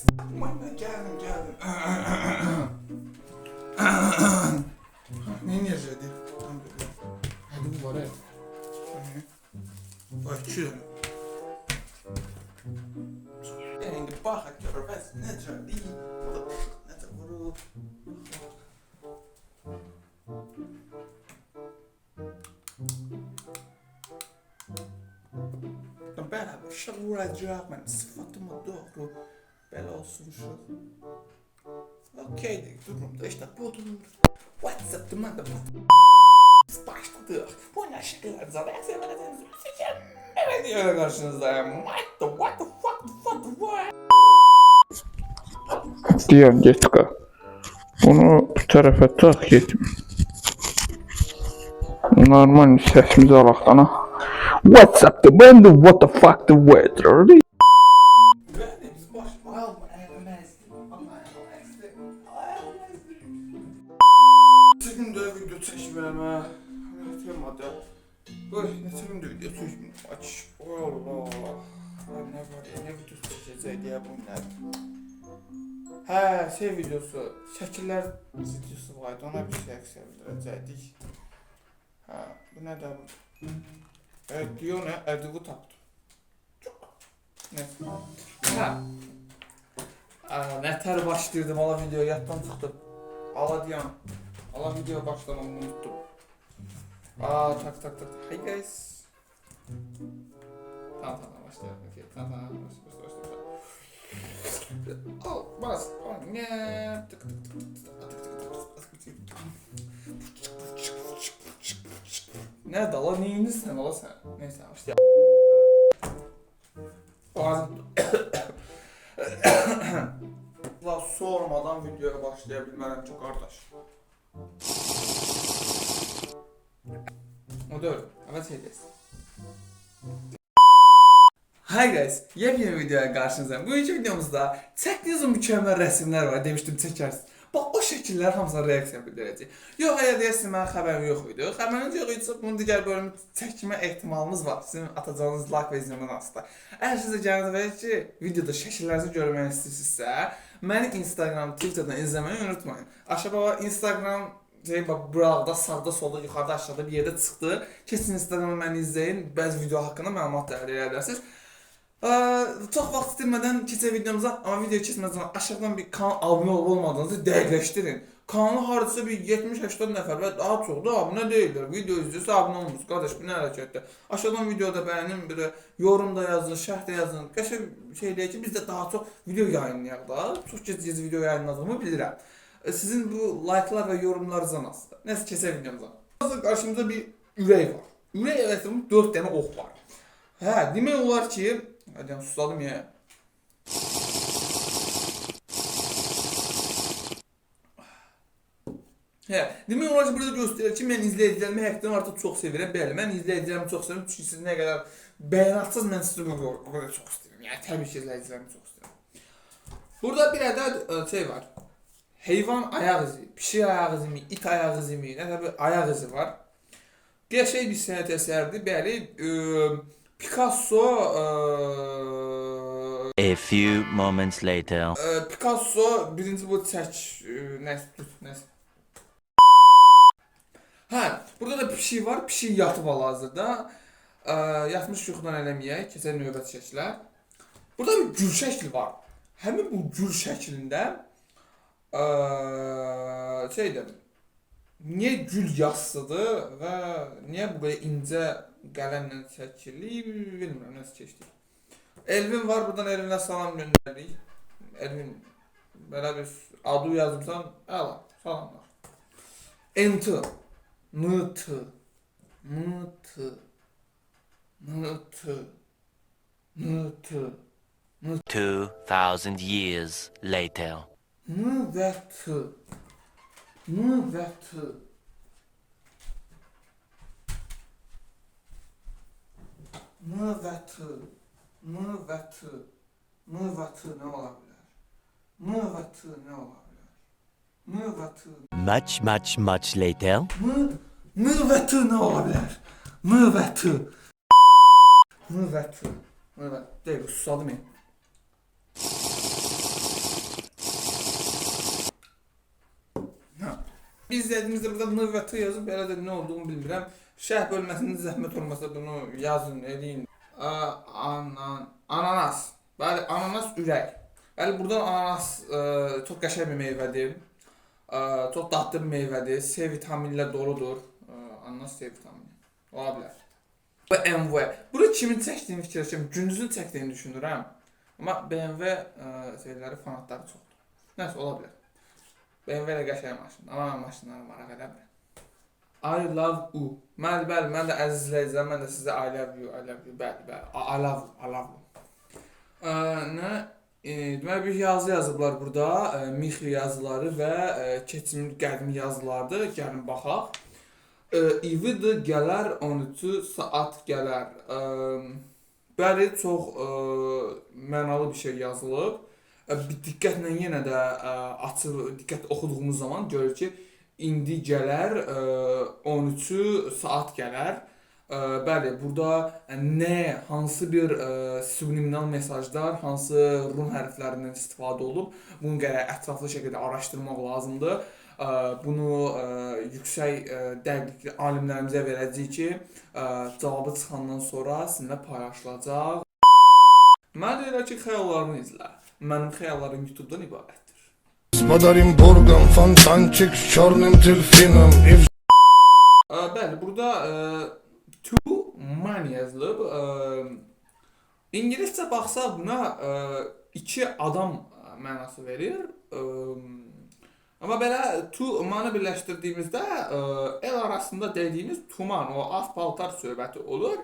Geldim geldim. ne necədir? Hadi bu var ya. Bakıyorum. Şimdi bak görmez necədir? Necə vurur? Belə bir şey vuracaq mən sıfatıma doğru. Belə olsun şu. Okey, durumda işte budur. WhatsApp demanda başladı. Bu ne şakalar zaten sevmediniz. Evet diyor karşınızdayım. What the what the fuck the fuck the what? Diğer Getka. Bunu bu tarafa tak yetim. Normal sesimizi alaq dana. What's up the band? What the fuck the weather? Çəkmirəm hə. Yatırmadı. Oy, neçə gündür video çəkmirəm. Aç. Allah. Ay, Ne var ya, ne video çəkəcək deyə bu nə? Hə, şey videosu, şəkillər videosu var idi, ona bir reaksiya bildirəcəkdik. Hə, bu nə də bu? Evet, diyor ne? Erdoğu taptı. Çok. Ne? Ha. Aa, nətər başlayırdım, ala video yaddan çıxdım. Ala diyan. Ala video başlamamı unuttum. Aa, tak tak tak. Hey guys. Tamam tamam başlayalım. Okay, tamam tamam başla başla başla. Al, bas. Al, ne? Tık tık tık tık tık tık tık tık. Ne dala neyini sen ala sen? Neyse başla. Ağzım. La sormadan videoya başlayabilmem çok kardeş. O da öyle. Evet şeydeyiz. Hi guys, yepyeni videoya karşınızdayım. Bugünkü videomuzda çəkdiyiniz o mükemmel resimler var demiştim çekersiniz. Bax o şəkillər hamısına reaksiya bildirəcək. Yox, əgər deyəsən mənim xəbərim yox idi. Xəbəriniz yox idisə bunun digər bölümü çəkmə ehtimalımız var. Sizin atacağınız like və izləmə asıda. Əgər sizə gəldi verir ki, videoda şəkillərinizi görmək istəyirsinizsə, məni Instagram, Twitterdən izləməyi unutmayın. Aşağıda Instagram bax buralarda sağda solda yuxarıda aşağıda bir yerdə çıxdı. Keçin Instagramı məni izləyin. Bəzi video haqqında məlumat da əldə edə bilərsiniz. Ee, çok vaxt itirmədən keçək videomuza, amma video keçmədən aşağıdan bir kanal abunə olub olmadığınızı dəqiqləşdirin. Kanalı hardasa bir 70-80 nəfər və daha çox da abunə deyildir. Video izləyirsə abunə olmuş. Qardaş bu nə hərəkətdir? Aşağıdan videoda bəyənin, bir də yorumda yazın, şərhdə yazın. Qəşəng şey deyək ki, biz də daha çox video yayınlayaq da. Çox gec-gec video yayınladığımı bilirəm. E, Sizin bu like'lar və yorumlarınızdan. Nəsə keçək videomuza. Hazır qarşımızda bir ürək var. Ürək əvəzində 4 dənə ox var. Hə, demək olar ki, hadi yəni susadım ya. Hə, demək olar ki, burada göstərir ki, mən izləyicilərimi həqiqətən artıq çox sevirəm. Bəli, mən izləyicilərimi çox sevirəm. Çünki siz nə qədər bəyanatsız mən sizi bu qədər çox istəyirəm. Yəni təbii ki, izləyicilərimi çox istəyirəm. Burada bir ədəd ə, şey var. Heyvan ayaq izi, pişik ayaq izi mi, it ayaq izi mi, nə bir ayaq izi var. Qəşəng bir sənət əsərdir. Bəli, ə, Picasso ə, A few moments later. ə, Picasso birinci bu çək ə, nəsə nəsə. Hə, burada da pişik var. Pişik yatıb hal-hazırda. Ə, yatmış yuxudan eləməyək, keçək növbəti şəklə. Burada bir gül şəkli var. Həmin bu gül şəklində ə, şeydir. Niyə gül yassıdır və niyə bu qədər incə qələmlə çəkilib, bilmirəm nəsə keçdi. Elvin var, buradan Elvinə salam göndəririk. Elvin belə bir adı yazmışsan, əla, salamlar. NT, NT, NT, NT, NT, 2000 years later. N və T, N və T. N və T, N və T, N və T nə ola bilər? N və T nə ola bilər? N və T, Much, much, much later. N, N və T nə ola bilər? N və T. N və T. N və Deyək, susadım ya. Biz izlədiyimizdə burada N və T yazıb, belə də nə olduğunu bilmirəm. Şərh bölməsində zəhmət olmasa bunu yazın, eləyin. Anan, ananas. Bəli, ananas ürək. Bəli, buradan ananas ə, çox qəşəng bir meyvədir. Ə, çox dadlı bir meyvədir. C vitaminlə doludur. Ə, ananas C vitamini. Ola bilər. Və MV. Burada kimin çəkdiyini fikirləşirəm. Gündüzün çəkdiyini düşünürəm. Amma BMW ə, şeyləri fanatları çoxdur. Nəsə ola bilər. İlə qəşəng maşın. Amma mən maşınlara maraq eləmirəm. I love you. Bəli, bəli, mən də əziz izləyicilər, mən də sizə I love you, I love you. Bəli, bəli. I love I love you. Ə, nə? E, deməli bir yazı yazıblar burada. E, Mixi yazıları və e, keçmiş qədimi yazılardır. Gəlin baxaq. E, İvidə gələr 13 saat gələr. E, bəli, çox e, mənalı bir şey yazılıb. Diqqətlə yenə də e, açıb diqqət oxuduğumuz zaman görür ki, indi gələr e, 13 saat gələr. E, bəli, burada nə, hansı bir e, subliminal mesajlar, hansı run hərflərindən istifadə olub, bunu gərək ətraflı şəkildə araşdırmaq lazımdır. E, bunu e, yüksək e, dəqiqlikli alimlərimizə verəcəyik ki, e, cavabı çıxandan sonra sizinlə paylaşılacaq. Mən elə ki, xəyallarını izlə. Mənim xəyallarım YouTube-dan ibarətdir. Madarim Borgan, Fantançik, Çornim, Tilfinam, Bəli, burada ə, to man yazılıb. Ə, ingiliscə baxsaq buna ə, iki adam mənası verir. Ə, amma belə to manı birləşdirdiyimizdə ə, el arasında dediyimiz tuman, o az paltar söhbəti olur.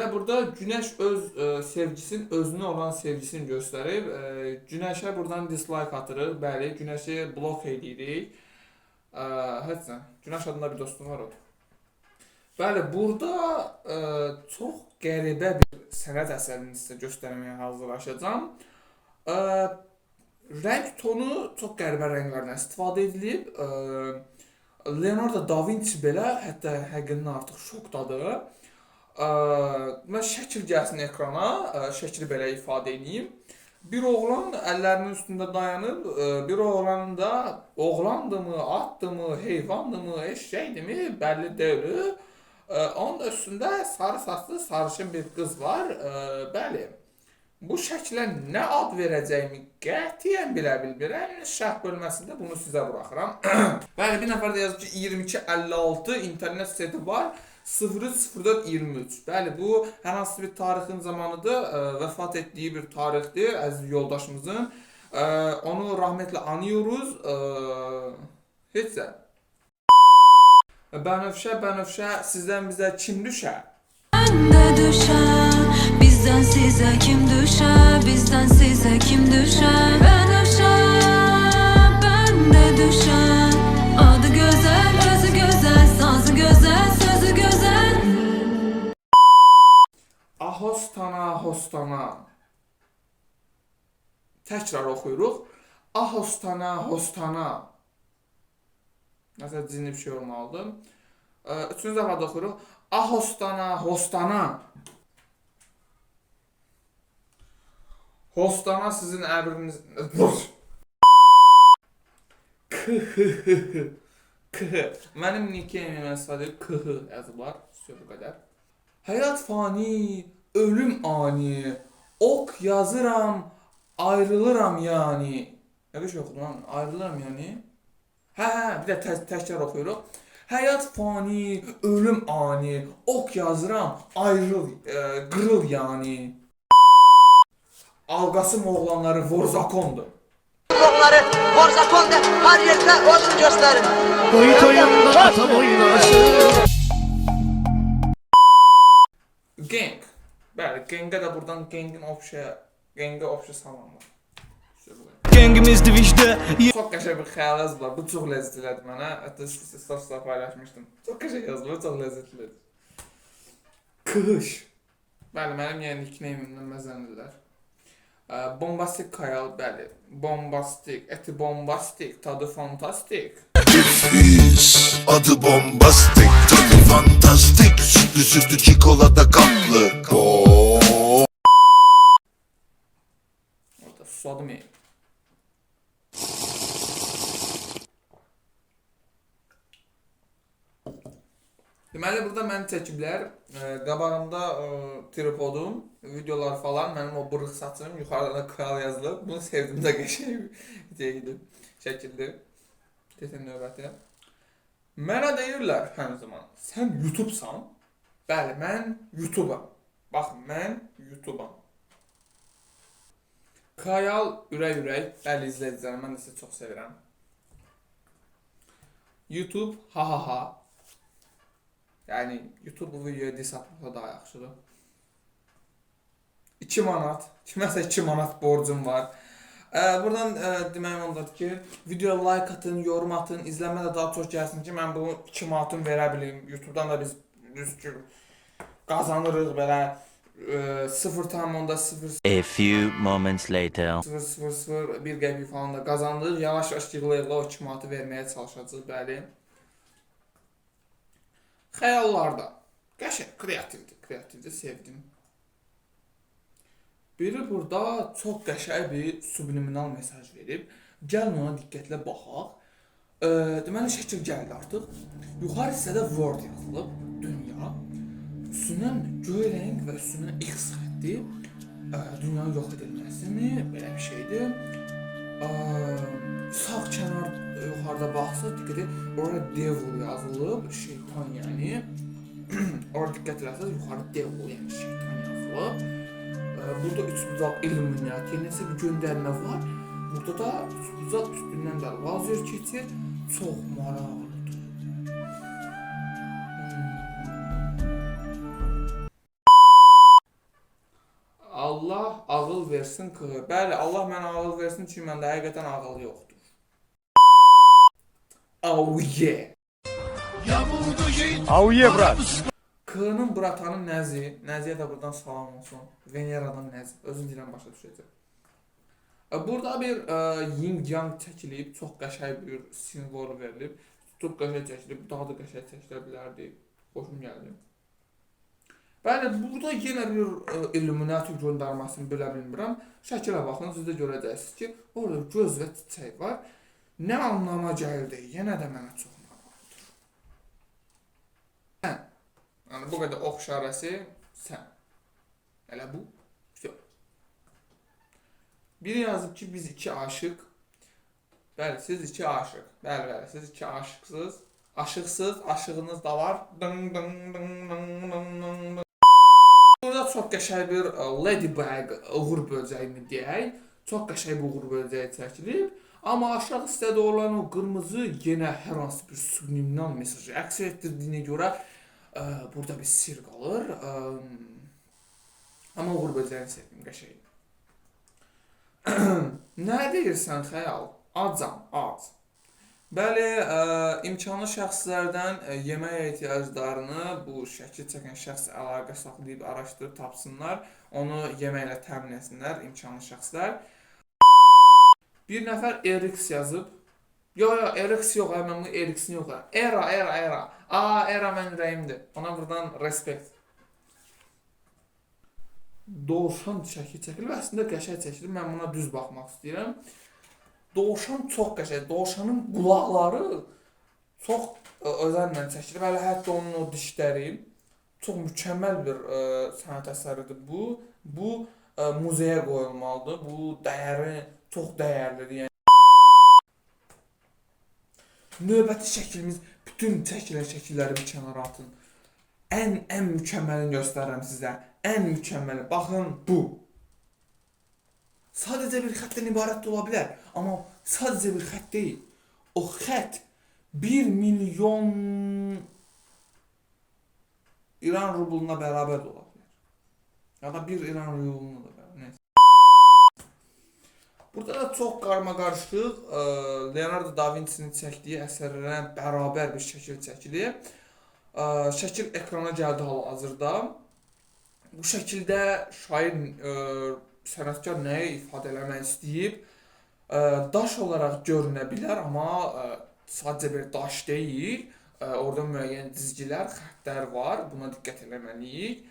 Və burada Günəş öz ə, sevgisinin özünə olan sevgisini göstərib. Ə, Günəşə buradan dislike atırıq. Bəli, Günəşi blok edirik. Ə, Hətta Günəş adında bir dostum var o. Bəli, burada ə, çox qəribə bir sənət əsərini sizə göstərməyə hazırlaşacağam. Ə, rəng tonu çox qəribə rənglərdən istifadə edilib. Ə, Leonardo da Vinci belə hətta həqiqindən artıq şokdadır. Ə, mən şəkil gəlsin ekrana, ə, şəkli belə ifadə edeyim. Bir oğlan əllərinin üstündə dayanıb, ə, bir oğlanın da oğlandımı, atdımı, heyvandımı, eşşəkdimi bəlli deyil. Ə, Onun üstündə sarı saçlı sarışın bir qız var. Bəli. Bu şəklə nə ad verəcəyimi qətiyyən bilə bilmirəm. Şərh bölməsində bunu sizə buraxıram. Bəli, bir nəfər də yazıb ki 2256 internet seti var. 030423. Bəli, bu hər hansı bir tarixin zamanıdır, ə, vəfat etdiyi bir tarixdir əziz yoldaşımızın. Ə, onu rahmetlə anıyoruz. Ə, heç də. Bənövşə, Bənövşə sizdən bizə kim düşər? de düşer Bizden size kim düşer Bizden size kim düşer Ben düşer Ben Ahostana, hostana. Təkrar oxuyuruq. Ahostana, hostana. Nəsə cinli bir şey olmalıdır. Üçüncü dəfə də oxuyuruq. Ahostana, hostana. Hostana sizin əmriniz... Kıhıhıhı. Kıhı. Mənim nickname mən sadəcə kıhı yazıblar. Söz bu qədər. Həyat fani, ölüm ani. Ok yazıram, ayrılıram yani. Ne bir şey okudum lan? Ayrılıram yani. Hə, hə, bir də tə təkrar oxuyuruq. Həyat fani, ölüm ani. Ok yazıram, ayrıl, e, qırıl yani. Alqasım oğlanları vorzakondur. Onları Borzakon'da her yerde olsun gösterin. Boyut oyunda atam oynasın Gang. Bəli, gangə də buradan gangin opsiya, gangə opsiya salamlar. Gengimiz divişdə Çox qəşəng bir xəyal yazıblar. Bu çox ləzzətli elədi mənə. Hətta story paylaşmışdım. Çox qəşəng yazıblar, çox ləzzətlidir. Kış. Bəli, mənim yəni nickname-imdən məzəndirlər. Ə, Bombastik Kayal, bəli. Bombastik, eti bombastik, tadı fantastik. Nefis, adı bombastik, tadı fantastik Sütlü sütlü çikolata kaplı Oo. Pusladım ya. Deməli burada məni çəkiblər. E, ee, qabağımda e, tripodum, videolar falan, mənim o bırıq saçım, yuxarıda da kral yazılıb. Bunu sevdim də qəşəng şey idi. Şəkildir. Keçən növbəti. Mənə deyirlər hər zaman, sən YouTube-san? Bəli, mən YouTube-am. Bax, mən YouTube-am. Kayal ürək-ürək, bəli izləyicilər, mən də sizi çox sevirəm. YouTube ha ha ha. Yəni YouTube bu videoya diss atmasa daha yaxşıdır. 2 manat, kiməsə 2 manat borcum var. Ə, buradan ə, deməyim ondadır ki, videoya like atın, yorum atın, izləmə də daha çox gəlsin ki, mən bu 2 manatımı verə bilim. YouTube-dan da biz düz ki qazanırıq belə ə, 0.0 A few moments later. 0.00 bir qəpik falan da qazandıq. Yavaş-yavaş yığıla-yığıla o 2 manatı verməyə çalışacağıq, bəli. Xəyallarda. Qəşəng, kreativdir, kreativdir, sevdim. Biri burada çox qəşəng bir subliminal mesaj verib. Gəlin ona diqqətlə baxaq. E, deməli şəkil gəldi artıq. Yuxarı hissədə word yazılıb, dünya. Göy rəng və üstündən X xətti. E, dünyanın yox edilməsini belə bir şeydir. E, sağ kənar e, yuxarıda baxsaq diqqət edin, orada devil yazılıb, şeytan yəni. orada diqqət etsəz yuxarı devil yəni şeytan yazılıb. Burada üç bucaq illuminati, nəsə bir göndərmə var. Burada da üç bucaq üstündən də lazer keçir. Çox maraqlıdır. Allah ağıl versin ki, bəli, Allah mənə ağıl versin çünki məndə həqiqətən ağıl yoxdur. Oh yeah. Oh yeah brat. K-nın bratanın nəzi, nəziyə də buradan salam olsun. Veneradan nəzi, özün deyirəm başa düşəcək. E, Burada bir e, yin yang çəkilib, çox qəşəng bir simvol verilib. Tutub qəşəng çəkilib, daha da qəşəng çəkilə bilərdi. Xoşum gəldi. Bəli, burada yenə bir e, Illuminati göndərməsini bilə bilmirəm. Şəkilə baxın, siz də görəcəksiniz ki, orada göz və çiçək var. Nə anlama gəldi? Yenə də mənə çox maraqlıdır. Sən Yəni bu qədər ox işarəsi sən. Elə bu. Yox. Biri yazıb ki, biz iki aşıq. Bəli, siz iki aşıq. Bəli, bəli, siz iki aşıqsınız. Aşıqsız, aşığınız da var. Dın dın dın dın dın çox qəşəng bir Ladybug uğur böcəyini deyək. Çox qəşəng bir uğur böcəyi çəkilib. Amma aşağı hissədə olan o qırmızı yenə hər hansı bir subliminal mesajı əks etdirdiyinə görə ə, burada bir sir qalır. Ə, amma uğur böcəyini sevdim qəşəng. Nə deyirsən xəyal? Acam, ac. Bəli, ə, imkanlı şəxslərdən ə, yemək ehtiyaclarını bu şəkil çəkən şəxs əlaqə saxlayıb araşdırıb tapsınlar, onu yeməklə təmin etsinlər imkanlı şəxslər. Bir nəfər Erix yazıb. Yo yo Erix yox, ha, mən bu Erix'in yox. Era, Era, Era. Aa, Era mənim ürəyimdir. Ona buradan respekt. Dovşan şəkil çəkilir. Əslində qəşəng çəkilir. Mən buna düz baxmaq istəyirəm. Dovşan çox qəşəng. Dovşanın qulaqları çox ə, özəllə çəkilir. Hələ hətta onun o dişləri çox mükəmməl bir ə, sənət əsəridir bu. Bu ə, muzeyə qoyulmalıdır. Bu dəyəri çox dəyərlidir. Yəni Növbəti şəklimiz bütün çəkilən şəkilləri bir kənara atın. Ən ən mükəmməlini göstərirəm sizə. Ən mükəmməli. Baxın bu. Sadəcə bir xəttdən ibarət də ola bilər, amma sadəcə bir xətt deyil. O xətt 1 milyon İran rubluna bərabər ola bilər. Ya da 1 İran rubluna da bərabər. Nəysə. Burada da çox qarma-qarışıq ə, Leonardo da Vinci-nin çəkdiyi əsərlərə bərabər bir şəkil çəkilib. Ə, Şəkil ekrana gəldi hal-hazırda. Bu şəkildə şair ə, sənətkar nəyi ifadə eləmək istəyib? Ə, Daş olaraq görünə bilər, amma ə, sadəcə bir daş deyil. Ə, Orada müəyyən cizgilər, xəttlər var. Buna diqqət etməliyik.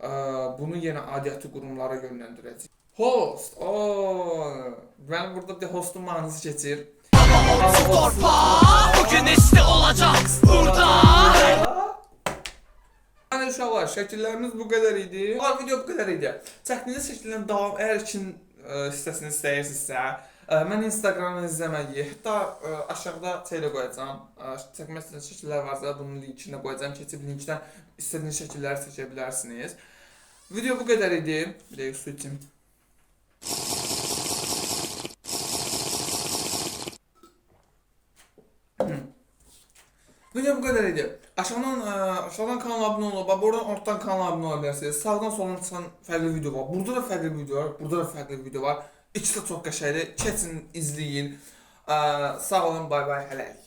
Ə, Bunu yenə aidiyyəti qurumlara yönləndirəcəyik. Host. Oo. Ben burada bir hostun manası keçir. Bugün işte olacak burada. Bəli uşaqlar, şəkillərimiz bu qədər idi. Bu video bu qədər idi. Çəkdiyiniz şəkillərin davam əgər ə, hissəsini istəyirsinizsə, ə, mən Instagramdan izləməyi, hətta aşağıda şeylə qoyacağam. Ə, çəkmək istədiyiniz şəkillər varsa, bunun linkini də qoyacağam. Keçib linkdən istədiyiniz şəkilləri seçə bilərsiniz. Video bu qədər idi. Bir də su içim. Video bu kadar idi. Aşağıdan, aşağıdan kanala abunə olub, bax, buradan ortadan kanala abunə ola bilərsiniz. Sağdan soldan çıxan fərqli video var. Burada da fərqli video var, burada da fərqli video var. İkisi də çox qəşəngdir. Keçin, izləyin. Sağ olun, bay bay, hələlik.